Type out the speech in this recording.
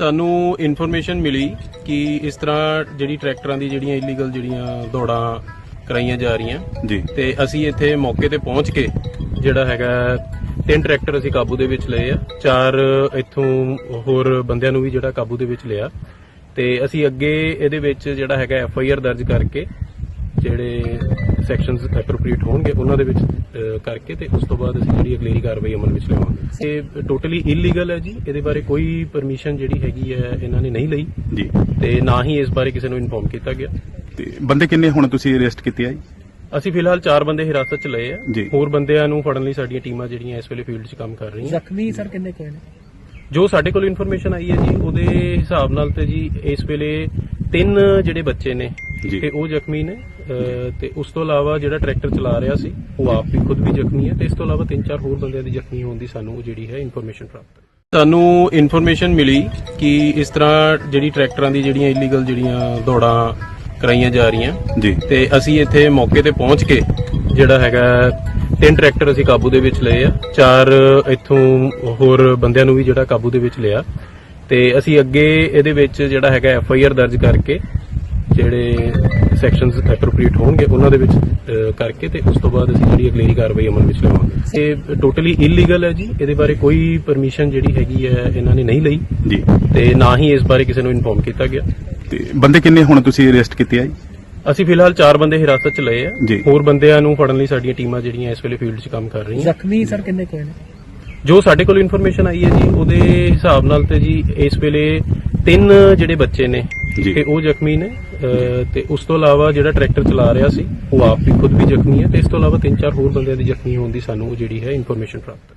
ਸਾਨੂੰ ਇਨਫੋਰਮੇਸ਼ਨ ਮਿਲੀ ਕਿ ਇਸ ਤਰ੍ਹਾਂ ਜਿਹੜੀ ਟਰੈਕਟਰਾਂ ਦੀ ਜਿਹੜੀਆਂ ਇਲੀਗਲ ਜਿਹੜੀਆਂ ਦੌੜਾਂ ਕਰਾਈਆਂ ਜਾ ਰਹੀਆਂ। ਜੀ। ਤੇ ਅਸੀਂ ਇੱਥੇ ਮੌਕੇ ਤੇ ਪਹੁੰਚ ਕੇ ਜਿਹੜਾ ਹੈਗਾ ਤਿੰਨ ਟਰੈਕਟਰ ਅਸੀਂ ਕਾਬੂ ਦੇ ਵਿੱਚ ਲਏ ਆ। ਚਾਰ ਇੱਥੋਂ ਹੋਰ ਬੰਦਿਆਂ ਨੂੰ ਵੀ ਜਿਹੜਾ ਕਾਬੂ ਦੇ ਵਿੱਚ ਲਿਆ। ਤੇ ਅਸੀਂ ਅੱਗੇ ਇਹਦੇ ਵਿੱਚ ਜਿਹੜਾ ਹੈਗਾ ਐਫ ਆਈ ਆਰ ਦਰਜ ਕਰਕੇ ਜਿਹੜੇ ਸੈਕਸ਼ਨਸ ਐਪਰੋਪ੍ਰੀਏਟ ਹੋਣਗੇ ਉਹਨਾਂ ਦੇ ਵਿੱਚ ਕਰਕੇ ਤੇ ਉਸ ਤੋਂ ਬਾਅਦ ਅਸੀਂ ਜਿਹੜੀ ਅਗਲੇਰੀ ਕਾਰਵਾਈ ਅਮਲ ਵਿੱਚ ਲਿਆਵਾਂਗੇ। ਇਹ ਟੋਟਲੀ ਇਲੀਗਲ ਹੈ ਜੀ। ਇਹਦੇ ਬਾਰੇ ਕੋਈ ਪਰਮਿਸ਼ਨ ਜਿਹੜੀ ਹੈਗੀ ਹੈ ਇਹਨਾਂ ਨੇ ਨਹੀਂ ਲਈ। ਜੀ। ਤੇ ਨਾ ਹੀ ਇਸ ਬਾਰੇ ਕਿਸੇ ਨੂੰ ਇਨਫੋਰਮ ਕੀਤਾ ਗਿਆ। ਤੇ ਬੰਦੇ ਕਿੰਨੇ ਹੁਣ ਤੁਸੀਂ ਅਰੈਸਟ ਕੀਤੇ ਆ ਜੀ? ਅਸੀਂ ਫਿਲਹਾਲ ਚਾਰ ਬੰਦੇ ਹਿਰਾਸਤ 'ਚ ਲਏ ਆ। ਹੋਰ ਬੰਦਿਆਂ ਨੂੰ ਫੜਨ ਲਈ ਸਾਡੀਆਂ ਟੀਮਾਂ ਜਿਹੜੀਆਂ ਇਸ ਵੇਲੇ ਫੀਲਡ 'ਚ ਕੰਮ ਕਰ ਰਹੀਆਂ। ਜ਼ਖਮੀ ਸਰ ਕਿੰਨੇ ਕੋਈ ਨੇ? ਜੋ ਸਾਡੇ ਕੋਲ ਇਨਫੋਰਮੇਸ਼ਨ ਆਈ ਹੈ ਜੀ ਉਹਦੇ ਹਿਸਾਬ ਨਾਲ ਤੇ ਜੀ ਇਸ ਵੇਲੇ ਤਿੰਨ ਜਿਹੜੇ ਬੱਚੇ ਨੇ ਜੀ। ਤੇ ਉਹ ਜ਼ਖਮੀ ਨੇ ਅਹ, ਤੇ ਉਸ ਤੋਂ ਇਲਾਵਾ ਜਿਹੜਾ ਟਰੈਕਟਰ ਚਲਾ ਰਿਹਾ ਸੀ ਉਹ ਆਪ ਵੀ ਖੁਦ ਵੀ ਜ਼ਖਮੀ ਹੈ ਤੇ ਇਸ ਤੋਂ ਇਲਾਵਾ ਤਿੰਨ ਚਾਰ ਹੋਰ ਬੰਦਿਆਂ ਦੀ ਜ਼ਖਮੀ ਹੋਣ ਦੀ ਸਾਨੂੰ ਜਿਹੜੀ ਹੈ ਇਨਫੋਰਮੇਸ਼ਨ ਪ੍ਰਾਪਤ ਹੈ ਸਾਨੂੰ ਇਨਫੋਰਮੇਸ਼ਨ ਮਿਲੀ ਕਿ ਇਸ ਤਰ੍ਹਾਂ ਜਿਹੜੀ ਟਰੈਕਟਰਾਂ ਦੀ ਜਿਹੜੀਆਂ ਇਲੀਗਲ ਜਿਹੜੀਆਂ ਦੌੜਾਂ ਕਰਾਈਆਂ ਜਾ ਰਹੀਆਂ। ਜੀ। ਤੇ ਅਸੀਂ ਇੱਥੇ ਮੌਕੇ ਤੇ ਪਹੁੰਚ ਕੇ ਜਿਹੜਾ ਹੈਗਾ ਤਿੰਨ ਟਰੈਕਟਰ ਅਸੀਂ ਕਾਬੂ ਦੇ ਵਿੱਚ ਲਏ ਆ। ਚਾਰ ਇੱਥੋਂ ਹੋਰ ਬੰਦਿਆਂ ਨੂੰ ਵੀ ਜਿਹੜਾ ਕਾਬੂ ਦੇ ਵਿੱਚ ਲਿਆ। ਤੇ ਅਸੀਂ ਅੱਗੇ ਇਹਦੇ ਵਿੱਚ ਜਿਹੜਾ ਹੈਗਾ ਐਫ ਆਈ ਆਰ ਦਰਜ ਕਰਕੇ ਜਿਹੜੇ ਸੈਕਸ਼ਨਸ ਐਪਰੋਪ੍ਰੀਏਟ ਹੋਣਗੇ ਉਹਨਾਂ ਦੇ ਵਿੱਚ ਕਰਕੇ ਤੇ ਉਸ ਤੋਂ ਬਾਅਦ ਅਸੀਂ ਜਿਹੜੀ ਅਗਲੇਰੀ ਕਾਰਵਾਈ ਅਮਲ ਵਿੱਚ ਲਿਆਵਾਂਗੇ। ਇਹ ਟੋਟਲੀ ਇਲੀਗਲ ਹੈ ਜੀ। ਇਹਦੇ ਬਾਰੇ ਕੋਈ ਪਰਮਿਸ਼ਨ ਜਿਹੜੀ ਹੈਗੀ ਹੈ ਇਹਨਾਂ ਨੇ ਨਹੀਂ ਲਈ। ਜੀ। ਤੇ ਨਾ ਹੀ ਇਸ ਬਾਰੇ ਕਿਸੇ ਨੂੰ ਇਨਫੋਰਮ ਕੀਤਾ ਗਿਆ। ਤੇ ਬੰਦੇ ਕਿੰਨੇ ਹੁਣ ਤੁਸੀਂ ਅਰੈਸਟ ਕੀਤੇ ਆ ਜੀ? ਅਸੀਂ ਫਿਲਹਾਲ ਚਾਰ ਬੰਦੇ ਹਿਰਾਸਤ 'ਚ ਲਏ ਆ। ਹੋਰ ਬੰਦਿਆਂ ਨੂੰ ਫੜਨ ਲਈ ਸਾਡੀਆਂ ਟੀਮਾਂ ਜਿਹੜੀਆਂ ਇਸ ਵੇਲੇ ਫੀਲਡ 'ਚ ਕੰਮ ਕਰ ਰਹੀਆਂ। ਜ਼ਖਮੀ ਸਰ ਕਿੰਨੇ ਕੋਈ ਨੇ? ਜੋ ਸਾਡੇ ਕੋਲ ਇਨਫੋਰਮੇਸ਼ਨ ਆਈ ਹੈ ਜੀ ਉਹਦੇ ਹਿਸਾਬ ਨਾਲ ਤੇ ਜੀ ਇਸ ਵੇਲੇ ਤਿੰਨ ਜਿਹੜੇ ਬੱਚੇ ਨੇ ਜੀ। ਤੇ ਉਹ ਜ਼ਖਮੀ ਨੇ ਅਹ, ਤੇ ਉਸ ਤੋਂ ਇਲਾਵਾ ਜਿਹੜਾ ਟਰੈਕਟਰ ਚਲਾ ਰਿਹਾ ਸੀ ਉਹ ਆਪ ਵੀ ਖੁਦ ਵੀ ਜ਼ਖਮੀ ਹੈ ਤੇ ਇਸ ਤੋਂ ਇਲਾਵਾ ਤਿੰਨ ਚਾਰ ਹੋਰ ਬੰਦਿਆਂ ਦੀ ਜ਼ਖਮੀ ਹੋਣ ਦੀ ਸਾਨੂੰ ਜਿਹੜੀ ਹੈ ਇਨਫੋਰਮੇਸ਼ਨ ਪ੍ਰਾਪਤ ਹੈ